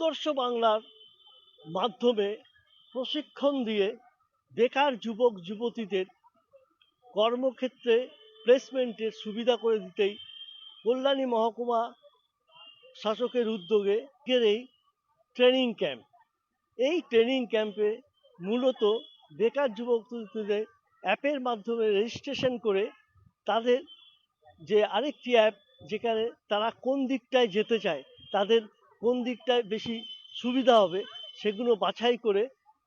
উৎকর্ষ বাংলার মাধ্যমে প্রশিক্ষণ দিয়ে বেকার যুবক, যুবতীদের কর্মক্ষেত্রে প্লেসমেন্টের সুবিধা করে দিতেই কল্যাণী মহকুমা শাসকের উদ্যোগে এই ট্রেনিং ক্যাম্প এই ট্রেনিং ক্যাম্পে মূলত বেকার যুবক যুবতীদের অ্যাপের মাধ্যমে রেজিস্ট্রেশন করে তাদের যে আরেকটি অ্যাপ যেখানে তারা কোন দিকটায় যেতে চায়, তাদের কোন দিকটায় বেশি সুবিধা হবে সেগুলো বাছাই করে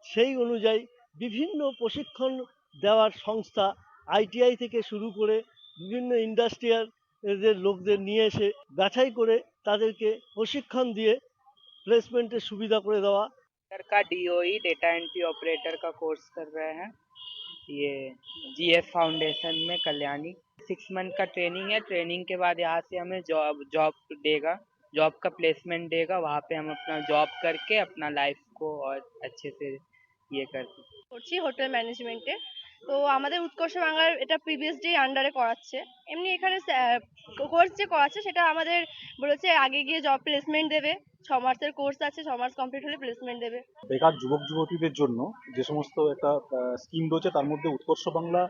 সেই অনুযায়ী বিভিন্ন প্রশিক্ষণ দেওয়ার সংস্থা আইটিআই থেকে শুরু করে বিভিন্ন ইন্ডাস্ট্রিয়াল এদের লোকদের নিয়ে এসে বাছাই করে তাদেরকে প্রশিক্ষণ দিয়ে প্লেসমেন্টের সুবিধা করে দেওয়া ऑपरेटर का डीओई डेटा एंट्री ऑपरेटर का कोर्स कर रहे हैं ये जीएफ फाउंडेशन में कल्याणी सिक्स मंथ का ट्रेनिंग है ट्रेनिंग के बाद यहाँ से हमें जॉब जॉब देगा जॉब का प्लेसमेंट देगा वहाँ पे हम अपना जॉब करके अपना लाइफ को और अच्छे से ये करते করছি হোটেল ম্যানেজমেন্টে তো আমাদের উৎকর্ষ বাংলার এটা প্রিভিয়াস ডে আন্ডারে করাচ্ছে এমনি এখানে কোর্স যে করাচ্ছে সেটা আমাদের বলেছে আগে গিয়ে জব প্লেসমেন্ট দেবে ছ কোর্স আছে, ছ মাস কমপ্লিট হলে প্লেসমেন্ট দেবে। বেকার যুবক যুবতীদের জন্য যে সমস্ত একটা স্কিম রয়েছে, তার মধ্যে উৎকর্ষ বাংলা,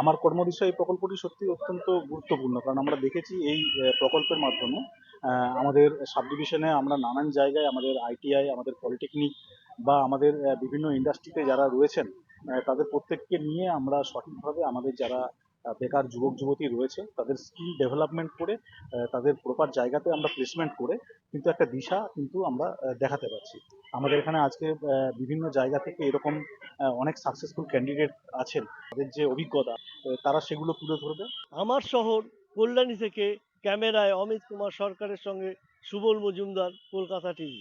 আমার কর্মদিশা এই প্রকল্পটি সত্যি অত্যন্ত গুরুত্বপূর্ণ। কারণ আমরা দেখেছি এই প্রকল্পের মাধ্যমে আমাদের সাব ডিভিশনে আমরা নানান জায়গায় আমাদের আইটিআই আমাদের পলিটেকনিক বা আমাদের বিভিন্ন ইন্ডাস্ট্রিতে যারা রয়েছেন তাদের প্রত্যেককে নিয়ে আমরা সঠিকভাবে আমাদের যারা বেকার যুবক, যুবতী রয়েছে, তাদের স্কিল ডেভেলপমেন্ট করে তাদের প্রপার জায়গাতে আমরা প্লেসমেন্ট করে কিন্তু একটা দিশা কিন্তু আমরা দেখাতে পারছি। আমাদের এখানে আজকে বিভিন্ন জায়গা থেকে এরকম অনেক সাকসেসফুল ক্যান্ডিডেট আছেন। তাদের যে অভিজ্ঞতা তারা সেগুলো তুলে ধরবে। আমার শহর কল্যাণী থেকে ক্যামেরায় অমিত কুমার সরকারের সঙ্গে সুবল মজুমদার, কলকাতা টিভি।